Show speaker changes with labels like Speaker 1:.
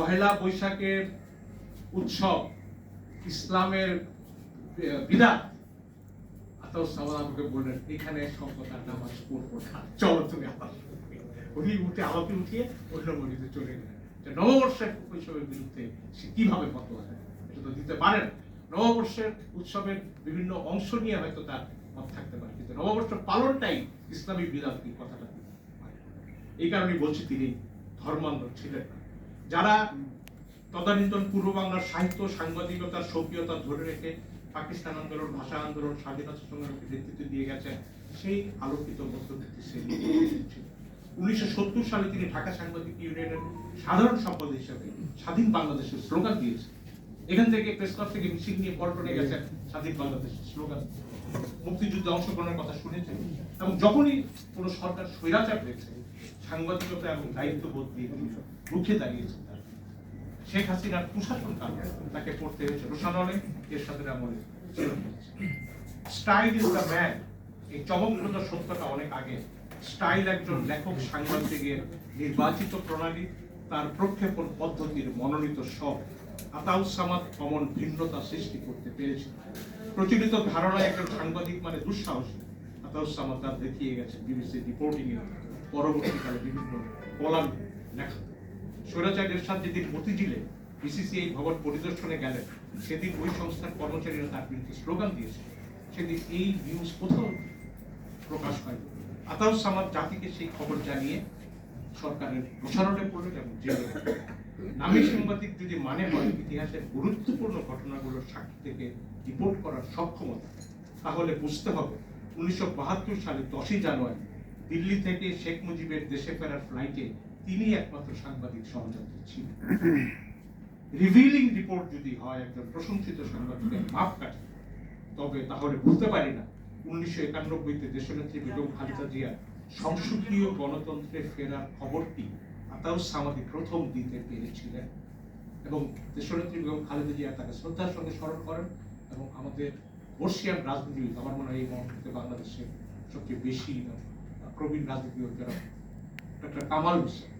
Speaker 1: পহেলা বৈশাখের উৎসব ইসলামের আমাকে বললেন, এখানে সম্পদার নামাজ পড়ব না। তুমি উঠে উঠিয়ে অন্য চলে গেলেন। নববর্ষের উৎসবের বিরুদ্ধে সে কীভাবে এটা তো দিতে পারেন নববর্ষের উৎসবের বিভিন্ন অংশ নিয়ে হয়তো তার মত থাকতে পারে, কিন্তু নববর্ষ পালনটাই ইসলামী বিধান কথাটা এই কারণে বলছি তিনি ধর্মান্ধ ছিলেন না। যারা তদানীন্তন পূর্ব বাংলার সাহিত্য, সাংবাদিকতার সক্রিয়তা ধরে রেখে পাকিস্তান আন্দোলন, ভাষা আন্দোলন, স্বাধীনতা সংগ্রামকে নেতৃত্ব দিয়ে গেছেন সেই আলোকিত মধ্যবিত্ত শ্রেণি। উনিশশো সত্তর সালে তিনি ঢাকা সাংবাদিক ইউনিয়নের সাধারণ সম্পাদক হিসেবে স্বাধীন বাংলাদেশের স্লোগান দিয়েছেন। এখান থেকে প্রেস ক্লাব থেকে মিছিল নিয়ে পল্টনে গেছেন স্বাধীন বাংলাদেশের স্লোগান। মুক্তিযুদ্ধে অংশগ্রহণের কথা শুনেছেন। এবং যখনই কোনো সরকার স্বৈরাচার হয়েছে সাংবাদিকতা এবং দায়িত্ববোধ দিয়ে রুখে দাঁড়িয়েছেন তার। শেখ হাসিনার প্রশাসন তাকে পড়তে হয়েছে রোশানলে, এর সাথে আমলে স্টাইল ইজ দ্য ম্যান। এই চমকপ্রদ সত্যটা অনেক আগে। স্টাইল একজন লেখক, সাংবাদিকের নির্বাচিত প্রণালী, তার প্রক্ষেপণ পদ্ধতির মনোনীত সব আতাউস সামাদ অমন ভিন্নতা সৃষ্টি করতে পেরেছিল। প্রচলিত ধারণা একজন সাংবাদিক মানে দুঃসাহসী। আতাউস সামাদ তার দেখিয়ে গেছে বিবিসি রিপোর্টিং এ পরবর্তীকালে বিভিন্ন কলাম লেখা। স্বৈরাচার এরশাদ যেদিন মতিঝিলে বিসিসিআই ভবন পরিদর্শনে গেলেন, সেদিন ওই সংস্থার কর্মচারীরা তার বিরুদ্ধে স্লোগান দিয়েছে, সেদিন এই নিউজ কোথাও প্রকাশ হয় আতাউস সামাদ জাতিকে সেই খবর জানিয়ে সরকারের প্রসারণে পড়লেন এবং জেলে। নামী সাংবাদিক যদি মানে হয়, ইতিহাসের গুরুত্বপূর্ণ ঘটনাগুলোর সাক্ষী থেকে রিপোর্ট করার সক্ষমতা, তাহলে বুঝতে হবে উনিশশো বাহাত্তর সালে দশই জানুয়ারি দিল্লি থেকে শেখ মুজিবের দেশে ফেরার ফ্লাইটে তিনি একমাত্র সাংবাদিক সহযাত্রী ছিলেন রিভিলিং রিপোর্ট যদি হয়, একজন প্রশংসিত সাংবাদিকের মাপ কাটে তবে তাহলে বুঝতে পারি না উনিশশো একানব্বইতে দেশনেত্রী বেগম খালেদা জিয়া সংসদীয় গণতন্ত্রে ফেরার খবরটি আতাউস সামাদি প্রথম দিতে পেরেছিলেন এবং দেশনেত্রী বেগম খালেদা জিয়া তাকে শ্রদ্ধার সঙ্গে স্মরণ করেন এবং আমাদের বর্ষিয়ান রাজনীতিবিদ, আমার মনে হয় এই মুহূর্তে বাংলাদেশের সবচেয়ে বেশি প্রবীণ রাজনীতিবিদ যারা ডক্টর কামাল হোসেন।